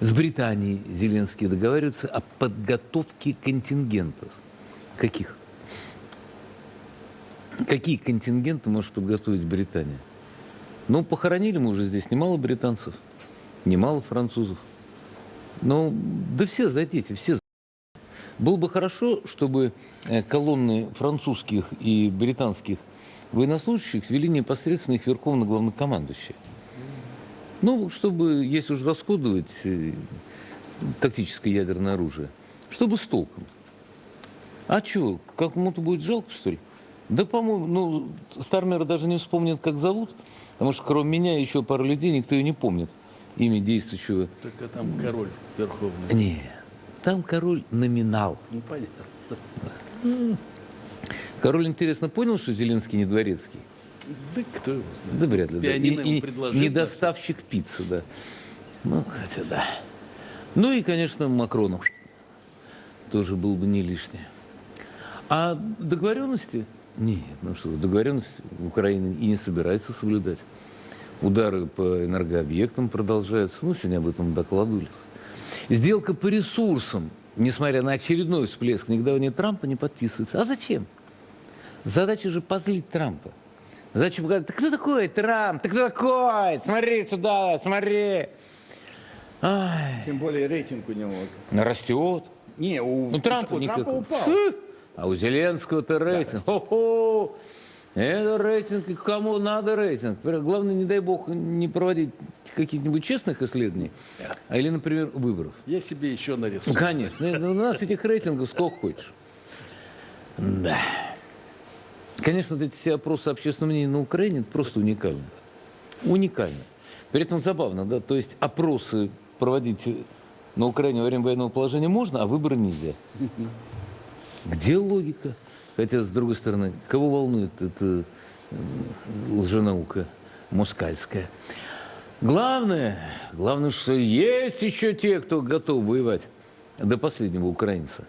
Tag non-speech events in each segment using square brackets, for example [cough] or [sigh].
С Британией Зеленский договаривается о подготовке контингентов. Каких? Какие контингенты может подготовить Британия? Ну, похоронили мы уже здесь немало британцев, немало французов. Ну, да все сдадите, все было бы хорошо, чтобы э, колонны французских и британских военнослужащих вели непосредственно их верховно главнокомандующие. Ну, чтобы, если уж расходовать э, тактическое ядерное оружие, чтобы с толком. А что, кому-то будет жалко, что ли? Да, по-моему, ну, Стармера даже не вспомнит, как зовут, потому что кроме меня еще пару людей никто и не помнит имя действующего. Так а там король верховный. Не, там король номинал. Ну, понятно. Король, интересно, понял, что Зеленский не дворецкий? Да кто его знает. Да вряд ли. да. Пианино И- ему и да, доставщик пиццы, да. Ну, хотя да. Ну и, конечно, Макрону тоже был бы не лишнее. А договоренности? Нет, ну что, вы, договоренности Украина и не собирается соблюдать. Удары по энергообъектам продолжаются. Ну, сегодня об этом докладывали. Сделка по ресурсам, несмотря на очередной всплеск негодования Трампа, не подписывается. А зачем? Задача же позлить Трампа. Задача показать, ты кто такой, Трамп? Ты кто такой? Смотри сюда, смотри. Ай, Тем более рейтинг у него. растет. Не, у, Ну, Трампа у. Трампа упал. А у Зеленского-то рейтинг. Хо-хо. Это рейтинг, кому надо рейтинг. Главное, не дай бог, не проводить каких-нибудь честных исследований, а или, например, выборов. Я себе еще Ну, нарисую. конечно. У нас этих рейтингов сколько хочешь. Да. Конечно, вот эти все опросы общественного мнения на Украине это просто уникально. Уникально. При этом забавно, да, то есть опросы проводить на Украине во время военного положения можно, а выборы нельзя. Где логика? Хотя, с другой стороны, кого волнует эта лженаука москальская? Главное, главное, что есть еще те, кто готов воевать до последнего украинца.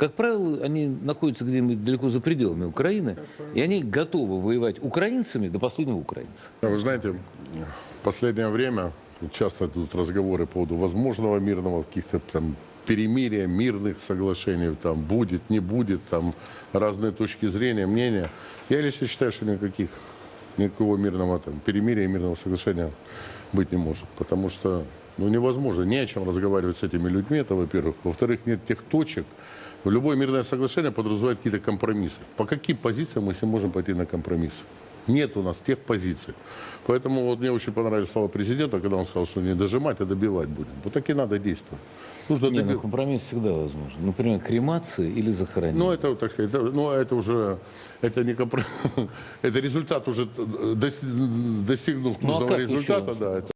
Как правило, они находятся где-нибудь далеко за пределами Украины, и они готовы воевать украинцами до последнего украинца. Вы знаете, в последнее время часто идут разговоры по поводу возможного мирного каких-то там перемирия, мирных соглашений, там будет, не будет, там разные точки зрения, мнения. Я лично считаю, что никаких, никакого мирного там, перемирия, мирного соглашения быть не может, потому что ну, невозможно, не о чем разговаривать с этими людьми, это во-первых. Во-вторых, нет тех точек, Любое мирное соглашение подразумевает какие-то компромиссы. По каким позициям мы все можем пойти на компромиссы? Нет у нас тех позиций. Поэтому вот мне очень понравились слова президента, когда он сказал, что не дожимать, а добивать будем. Вот так и надо действовать. Нужно Не, доби- ну компромисс всегда возможен. Например, кремация или захоронение. Ну, это, так сказать, это, ну, это уже, это не компромисс, [laughs] это результат уже, э, дос- достигнув Ну, а нужного результата, еще? да. это-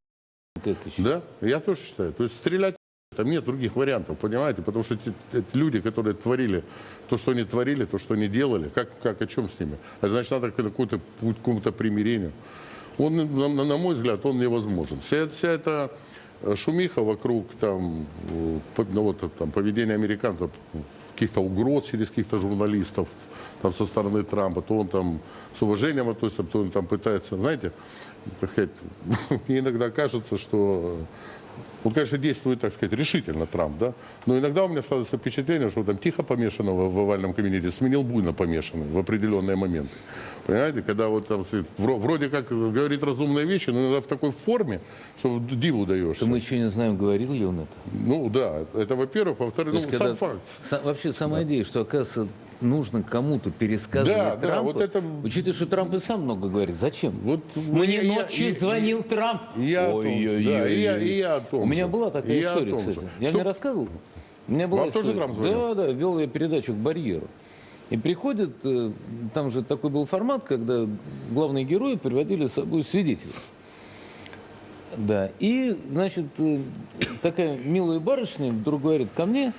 Как еще? Да, я тоже считаю. То есть стрелять там нет других вариантов, понимаете? Потому что эти, люди, которые творили то, что они творили, то, что они делали, как, как о чем с ними? Это значит, надо к какому-то путь, к какому-то примирению. Он, на, на- мой взгляд, он невозможен. Вся, вся эта э, шумиха вокруг там, э, ну, вот, там, поведения американцев, каких-то угроз через каких-то журналистов там, со стороны Трампа, то он там с уважением относится, то он там пытается, знаете, так сказать, [laughs] иногда кажется, что он, конечно, действует, так сказать, решительно, Трамп, да, но иногда у меня складывается впечатление, что там тихо помешанного в овальном кабинете сменил буйно помешанный в определенные моменты. Понимаете, когда вот там сказать, вро- вроде как говорит разумные вещи, но иногда в такой форме, что диву даешься. То мы еще не знаем, говорил ли он это. Ну да, это во-первых. Во-вторых, То ну, есть, сам когда- факт. са- вообще сама идея, что, оказывается, нужно кому-то пересказывать Да, да, Трампа, вот это- учитывая, что Трамп и сам много говорит. Зачем? Вот Мне я- я- ночью и- звонил Трамп. я о том- Ой-ой-ой. да, и я- и я о том У меня была такая я история, кстати. же. Я Что- не рассказывал? У меня была Вам тоже история. Трамп звонил? Да, да, вел я передачу к барьеру. И приходит, э, там же такой был формат, когда главные герои приводили с собой свидетелей. Да, и, значит, э, такая милая барышня вдруг говорит ко мне,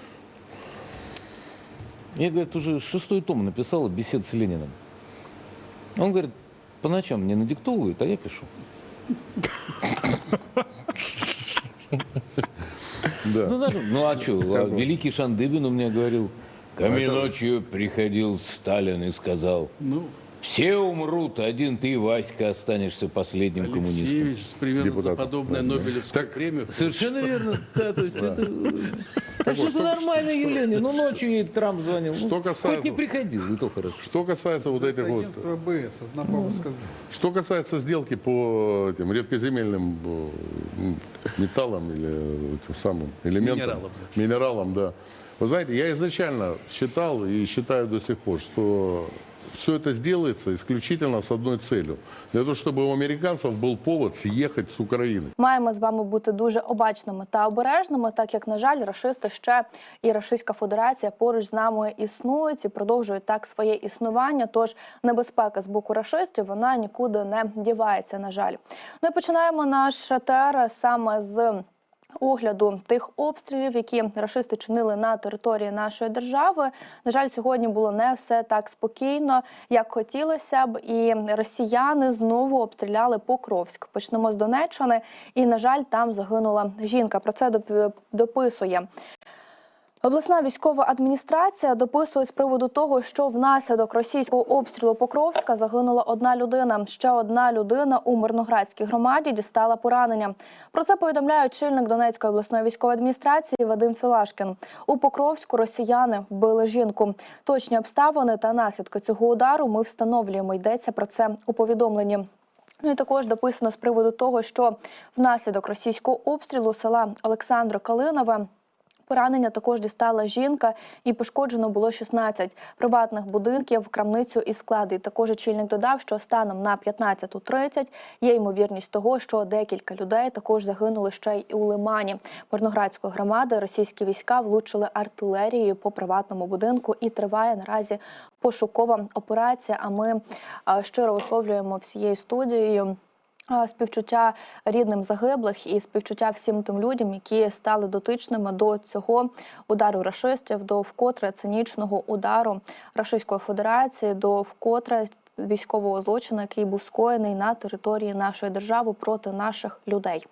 я, говорит, уже шестой том написала бесед с Лениным. Он говорит, по ночам мне надиктовывают, а я пишу. Да. Ну, даже- ну а что, великий Шандыбин у меня говорил, ко мне ночью приходил Сталин и сказал, Ну, Все умрут, один ты, Васька, останешься последним коммунистом. Алексеевич примерно за подобное Да. Нобелевскую Так, премию. Совершенно верно. Да, то есть это, а что это нормальное явление. Ну, ночью ей Трамп звонил. Ну, Что касается- Хоть не приходил, и то хорошо. Что касается вот этих вот... БС, одна баба сказала. Что касается сделки по этим редкоземельным э, металлам или этим самым элементам, Минералам. минералам, да. Вы знаете, я изначально считал и считаю до сих пор, что все это сделается исключительно с одной целью. Для того, чтобы у американцев был повод съехать с Украины. Маємо з вами бути дуже обачними та обережними, так як, на жаль, рашисти ще і Рашистська Федерація поруч з нами існують і продовжують так своє існування. Тож небезпека з боку рашистів вона нікуди не дівається. На жаль, ну і починаємо наш ТР саме з. Огляду тих обстрілів, які рашисти чинили на території нашої держави, на жаль, сьогодні було не все так спокійно, як хотілося б. І росіяни знову обстріляли Покровськ. Почнемо з Донеччини, і на жаль, там загинула жінка. Про це доп- дописує Обласна військова адміністрація дописує з приводу того, що внаслідок російського обстрілу Покровська загинула одна людина. Ще одна людина у Мирноградській громаді дістала поранення. Про це повідомляє очільник Донецької обласної військової адміністрації Вадим Філашкін. У Покровську росіяни вбили жінку. Точні обставини та наслідки цього удару ми встановлюємо. Йдеться про це у повідомленні. Ну і також дописано з приводу того, що внаслідок російського обстрілу села Олександро Калинове Поранення також дістала жінка, і пошкоджено було 16 приватних будинків, крамницю і склади. Також очільник додав, що станом на 15.30 є ймовірність того, що декілька людей також загинули ще й у Лимані. Мирноградської громади російські війська влучили артилерією по приватному будинку і триває наразі пошукова операція. А ми щиро висловлюємо всією студією. Співчуття рідним загиблих і співчуття всім тим людям, які стали дотичними до цього удару рашистів, до вкотре цинічного удару Рашистської Федерації, до вкотре військового злочину, який був скоєний на території нашої держави проти наших людей.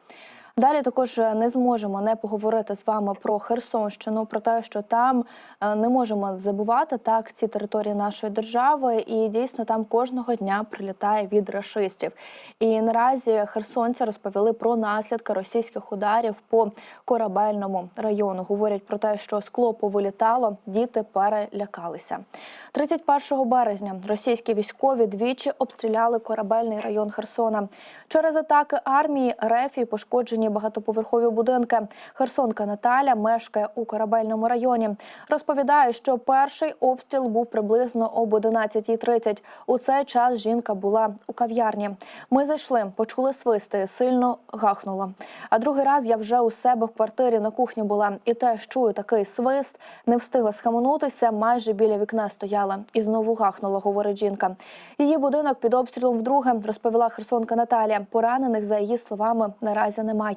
Далі також не зможемо не поговорити з вами про Херсонщину, про те, що там е, не можемо забувати так ці території нашої держави, і дійсно там кожного дня прилітає від рашистів. І наразі херсонці розповіли про наслідки російських ударів по корабельному району. Говорять про те, що скло повилітало, діти перелякалися. 31 березня російські військові двічі обстріляли корабельний район Херсона. Через атаки армії РФ пошкоджені багатоповерхові будинки. Херсонка Наталя мешкає у корабельному районі. Розповідає, що перший обстріл був приблизно об 11.30. У цей час жінка була у кав'ярні. Ми зайшли, почули свисти, сильно гахнуло. А другий раз я вже у себе в квартирі на кухні була і теж чую такий свист. Не встигла схаменутися, майже біля вікна стояла і знову гахнуло, говорить жінка. Її будинок під обстрілом вдруге розповіла херсонка Наталія. Поранених за її словами наразі немає.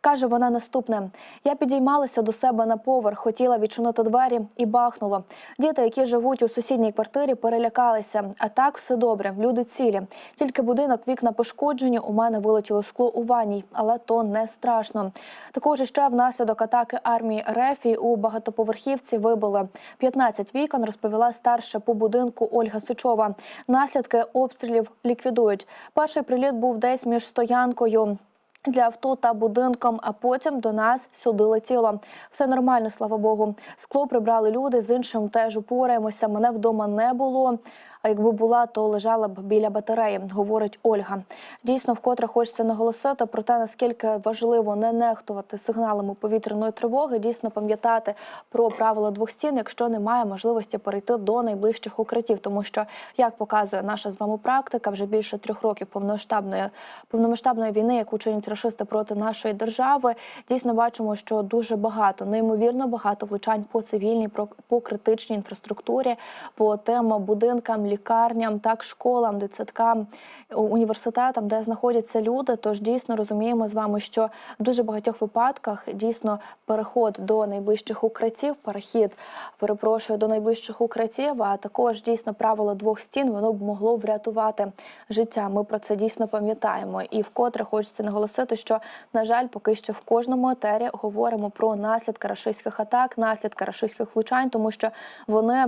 Каже вона наступне: я підіймалася до себе на поверх, хотіла відчинити двері і бахнуло. Діти, які живуть у сусідній квартирі, перелякалися. А так все добре. Люди цілі. Тільки будинок, вікна пошкоджені. У мене вилетіло скло у ванній, але то не страшно. Також ще внаслідок атаки армії РФ у багатоповерхівці вибили 15 вікон. Розповіла старша по будинку Ольга Сичова. Наслідки обстрілів ліквідують. Перший приліт був десь між стоянкою. Для авто та будинком, а потім до нас сюди летіло. Все нормально, слава Богу. Скло прибрали люди. З іншим теж упораємося. Мене вдома не було. А якби була, то лежала б біля батареї, говорить Ольга. Дійсно, вкотре хочеться наголосити про те, наскільки важливо не нехтувати сигналами повітряної тривоги, дійсно пам'ятати про правила двох стін, якщо немає можливості перейти до найближчих укриттів, тому що як показує наша з вами практика, вже більше трьох років повномасштабної повномасштабної війни, яку чинять рашисти проти нашої держави, дійсно бачимо, що дуже багато, неймовірно багато влучань по цивільній, по критичній інфраструктурі, по темам будинкам, лікарням, так школам, дитсадкам, університетам, де знаходяться люди. Тож дійсно розуміємо з вами, що в дуже багатьох випадках дійсно переход до найближчих укриттів, перехід перепрошую до найближчих укриттів, а також дійсно правило двох стін воно б могло врятувати життя. Ми про це дійсно пам'ятаємо. І вкотре хочеться наголосити, що на жаль, поки що в кожному етері говоримо про наслідки рашистських атак, наслідки рашистських влучань, тому що вони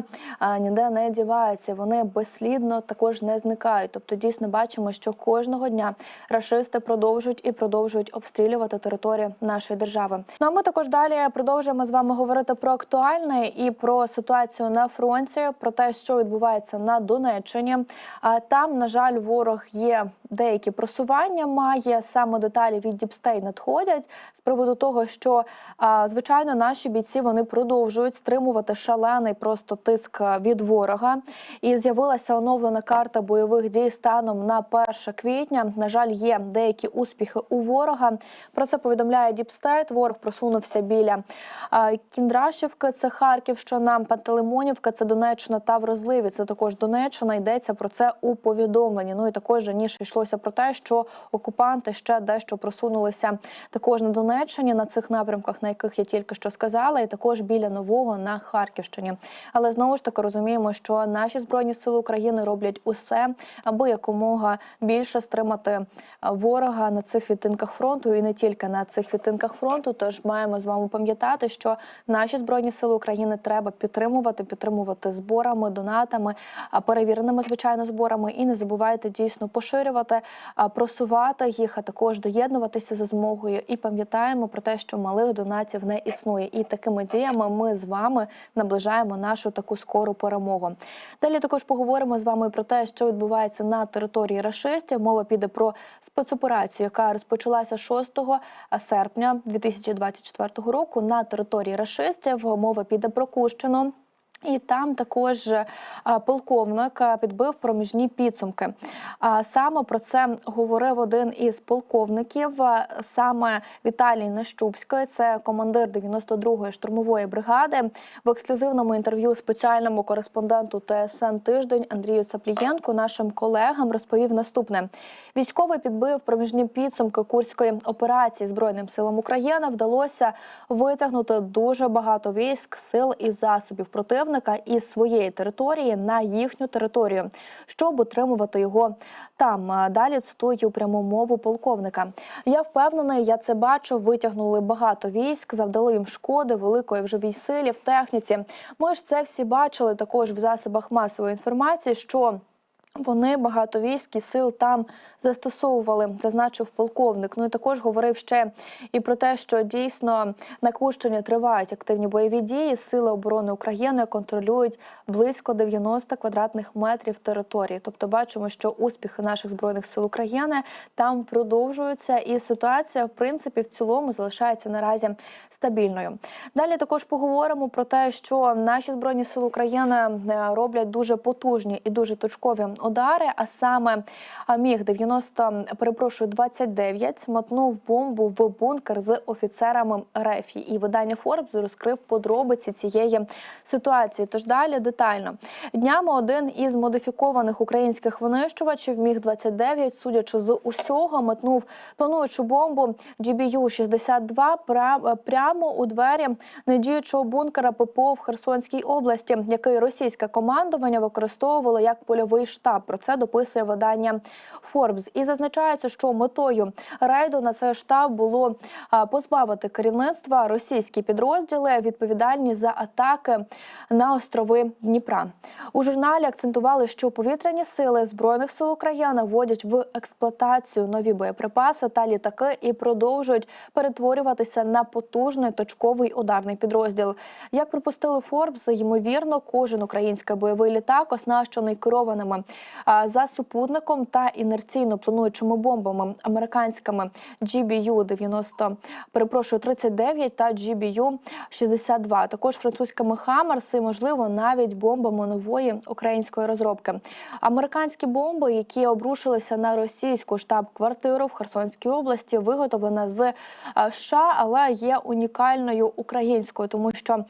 ніде не діваються. Вони безслідно також не зникають. Тобто, дійсно бачимо, що кожного дня рашисти продовжують і продовжують обстрілювати територію нашої держави. Ну а ми також далі продовжуємо з вами говорити про актуальне і про ситуацію на фронті, про те, що відбувається на Донеччині. А там, на жаль, ворог є деякі просування. Має саме деталі від Діпстей надходять з приводу того, що звичайно наші бійці вони продовжують стримувати шалений просто тиск від ворога. І з'явилася оновлена карта бойових дій станом на 1 квітня. На жаль, є деякі успіхи у ворога. Про це повідомляє Діпстейт. Ворог просунувся біля Кіндрашівки, це Харківщина, Пантелеймонівка, це Донеччина та Врозливі. Це також Донеччина. Йдеться про це у повідомленні. Ну і також раніше йшлося про те, що окупанти ще дещо просунулися також на Донеччині на цих напрямках, на яких я тільки що сказала, і також біля нового на Харківщині. Але знову ж таки розуміємо, що наші збройні сили України роблять усе, аби якомога більше стримати ворога на цих відтинках фронту, і не тільки на цих відтинках фронту. Тож маємо з вами пам'ятати, що наші збройні сили України треба підтримувати, підтримувати зборами, донатами, перевіреними звичайно зборами. І не забувайте дійсно поширювати, а, просувати їх, а також доєднуватися за змогою. І пам'ятаємо про те, що малих донатів не існує. І такими діями ми з вами наближаємо нашу таку скору перемогу. Далі також поговоримо з вами про те, що відбувається на території рашистів. Мова піде про спецоперацію, яка розпочалася 6 серпня 2024 року на території рашистів. Мова піде про Кущину. І там також е, полковник е, підбив проміжні підсумки. Саме про це говорив один із полковників, е, саме Віталій Нещупський, це командир 92-ї штурмової бригади. В ексклюзивному інтерв'ю спеціальному кореспонденту ТСН тиждень Андрію Цаплієнку нашим колегам розповів наступне: військовий підбив проміжні підсумки курської операції збройним силам України. Вдалося витягнути дуже багато військ, сил і засобів противника із своєї території на їхню територію, щоб утримувати його там. Далі цитую пряму мову полковника. Я впевнений, я це бачу. Витягнули багато військ, завдали їм шкоди, великої в живій силі, в техніці. Ми ж це всі бачили також в засобах масової інформації, що вони багато військ і сил там застосовували, зазначив полковник. Ну і також говорив ще і про те, що дійсно на Кущині тривають активні бойові дії. Сили оборони України контролюють близько 90 квадратних метрів території. Тобто, бачимо, що успіхи наших збройних сил України там продовжуються, і ситуація, в принципі, в цілому залишається наразі стабільною. Далі також поговоримо про те, що наші збройні сили України е, роблять дуже потужні і дуже точкові удари. А саме міг 90, перепрошую, 29 мотнув бомбу в бункер з офіцерами РЕФІ. І видання Форбс розкрив подробиці цієї ситуації. Тож далі детально днями один із модифікованих українських винищувачів міг 29 судячи з усього, метнув плануючу бомбу GBU-62 пра- прямо у двері недіючого бункера ППО в Херсонській області, який російське командування використовувало як польовий штаб. Про це дописує видання Forbes. І зазначається, що метою рейду на цей штаб було позбавити керівництва російські підрозділи відповідальні за атаки на острови Дніпра. У журналі акцентували, що повітряні сили збройних сил України вводять в експлуатацію нові боєприпаси та літаки і продовжують перетворюватися на потужний точковий ударний підрозділ. Як припустили Forbes, ймовірно, кожен український бойовий літак оснащений керованими за супутником та інерційно плануючими бомбами американськими GBU-90, перепрошую, 39 та GBU-62. Також французькими Хаммерс і, можливо, навіть бомбами нової української розробки. Американські бомби, які обрушилися на російську штаб-квартиру в Херсонській області, виготовлена з а, США, але є унікальною українською, тому що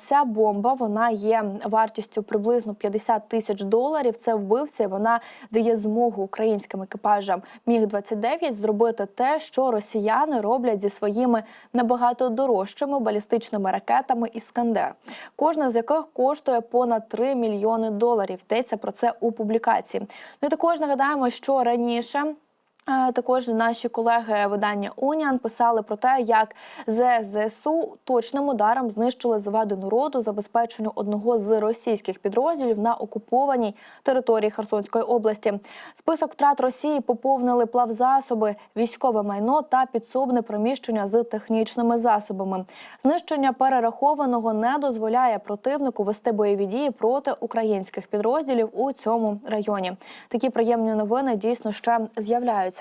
ця бомба вона є вартістю приблизно 50 тисяч доларів. Це вбивця. Вона дає змогу українським екіпажам міг 29 зробити те, що росіяни роблять зі своїми набагато дорожчими балістичними ракетами Іскандер, кожна з яких коштує понад 3 мільйони доларів. Йдеться про це у публікації. Ну і також нагадаємо, що раніше. Е, Також наші колеги видання Уніан писали про те, як ЗСУ точним ударом знищили зведену роду, забезпечену одного з російських підрозділів на окупованій території Херсонської області. Список втрат Росії поповнили плавзасоби, військове майно та підсобне приміщення з технічними засобами. Знищення перерахованого не дозволяє противнику вести бойові дії проти українських підрозділів у цьому районі. Такі приємні новини дійсно ще з'являються.